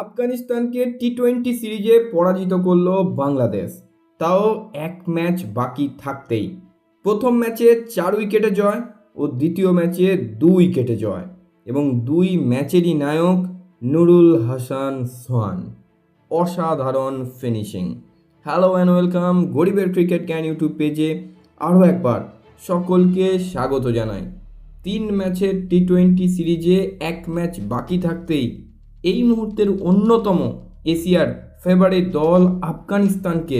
আফগানিস্তানকে T twenty সিরিজে পরাজিত করল বাংলাদেশ। তাও এক ম্যাচ বাকি থাকতেই। প্রথম ম্যাচে চার উইকেটে জয় ও দ্বিতীয় ম্যাচে দু উইকেটে জয় এবং দুই ম্যাচেরই নায়ক নুরুল হাসান সোহান। অসাধারণ ফিনিশিং। হ্যালো অ্যান্ড ওয়েলকাম গরিবের ক্রিকেট ক্যান ইউটিউব পেজে আরও একবার সকলকে স্বাগত জানাই। তিন ম্যাচের টি টোয়েন্টি সিরিজে এক ম্যাচ বাকি থাকতেই এই মুহূর্তের অন্যতম এশিয়ার ফেভারিট দল আফগানিস্তানকে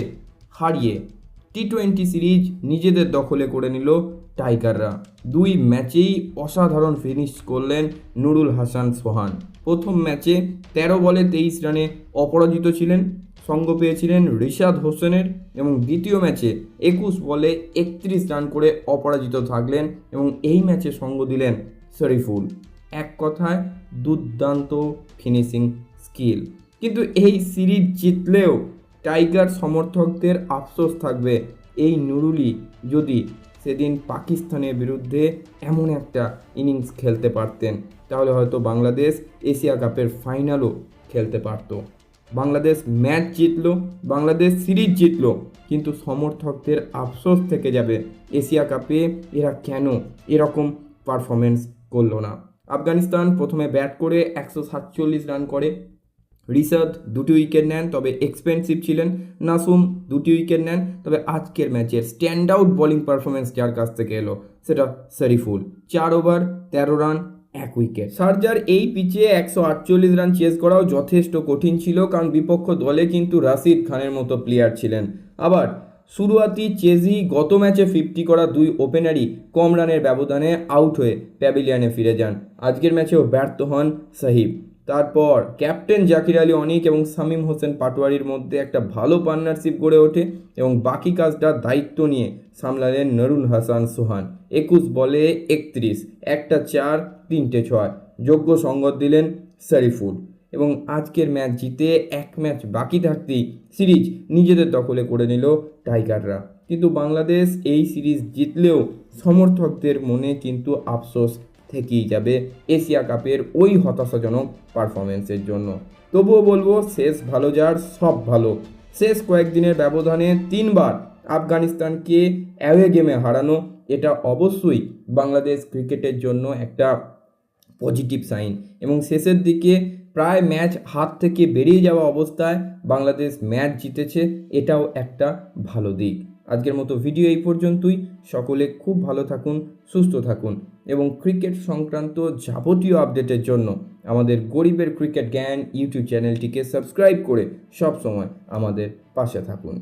হারিয়ে টি টোয়েন্টি সিরিজ নিজেদের দখলে করে নিল টাইগাররা। দুই ম্যাচেই অসাধারণ ফিনিশ করলেন নুরুল হাসান সোহান। প্রথম ম্যাচে তেরো বলে তেইশ রানে অপরাজিত ছিলেন, সঙ্গ পেয়েছিলেন রিশাদ হোসেনের এবং দ্বিতীয় ম্যাচে একুশ বলে একত্রিশ রান করে অপরাজিত থাকলেন এবং এই ম্যাচে সঙ্গ দিলেন শরীফুল। এক কথায় দুর্দান্ত ফিনিশিং স্কিল কিন্তু এই সিরিজ জিতলেও টাইগার সমর্থকদের আফসোস থাকবে এই নুরুলি যদি সেদিন পাকিস্তানের বিরুদ্ধে এমন একটা ইনিংস খেলতে পারতেন, তাহলে হয়তো বাংলাদেশ এশিয়া কাপের ফাইনালও খেলতে পারতো। বাংলাদেশ ম্যাচ জিতলো, বাংলাদেশ সিরিজ জিতলো, কিন্তু সমর্থকদের আফসোস থেকে যাবে এশিয়া কাপে এরা কেন এরকম পারফরমেন্স করল না। আফগানিস্তান প্রথমে ব্যাট করে একশো সাতচল্লিশ রান করে। রিশাদ দুটি উইকেট নেন, তবে এক্সপেন্সিভ ছিলেন। নাসুম দুটি উইকেট নেন, তবে আজকের ম্যাচের স্ট্যান্ড আউট বোলিং পারফরমেন্স যার কাছ থেকে এলো সেটা শরীফুল। চার ওভার, তেরো রান, এক উইকেট। সার্জার এই পিচে একশো আটচল্লিশ রান চেস করাও যথেষ্ট কঠিন ছিল, কারণ বিপক্ষ দলে কিন্তু রাশিদ খানের মতো প্লেয়ার ছিলেন। আবার শুরুয়াতি চেজি গত ম্যাচে ফিফটি করা দুই ওপেনারই কম রানের ব্যবধানে আউট হয়ে প্যাভিলিয়ানে ফিরে যান। আজকের ম্যাচেও ব্যর্থ হন সাহিব। তারপর ক্যাপ্টেন জাকির আলী অনিক এবং শামীম হোসেন পাটোয়ারির মধ্যে একটা ভালো পার্টনারশিপ গড়ে ওঠে এবং বাকি কাজটা দায়িত্ব নিয়ে সামলালেন নরুল হাসান সোহান। একুশ বলে একত্রিশ, একটা চার, তিনটে ছয়। যোগ্য সঙ্গত দিলেন শরীফুল। এবং আজকের ম্যাচ জিতে এক ম্যাচ বাকি থাকতেই সিরিজ নিজেদের দখলে করে নিল টাইগাররা। কিন্তু বাংলাদেশ এই সিরিজ জিতলেও সমর্থকদের মনে কিন্তু আফসোস থেকেই যাবে এশিয়া কাপের ওই হতাশাজনক পারফরমেন্সের জন্য। তবুও বলব, শেষ ভালো যার, সব ভালো। শেষ কয়েকদিনের ব্যবধানে তিনবার আফগানিস্তানকে অ্যাওয়ে গেমে হারানো, এটা অবশ্যই বাংলাদেশ ক্রিকেটের জন্য একটা পজিটিভ সাইন এবং শেষের দিকে প্রায় ম্যাচ হাত থেকে বেরিয়ে যাওয়া অবস্থায় বাংলাদেশ ম্যাচ জিতেছে, এটাও একটা ভালো দিক। আজকের মতো ভিডিও এই পর্যন্তই। সকলে খুব ভালো থাকুন, সুস্থ থাকুন এবং ক্রিকেট সংক্রান্ত যাবতীয় আপডেটের জন্য আমাদের গরিবের ক্রিকেট জ্ঞান ইউটিউব চ্যানেলটিকে সাবস্ক্রাইব করে সবসময় আমাদের পাশে থাকুন।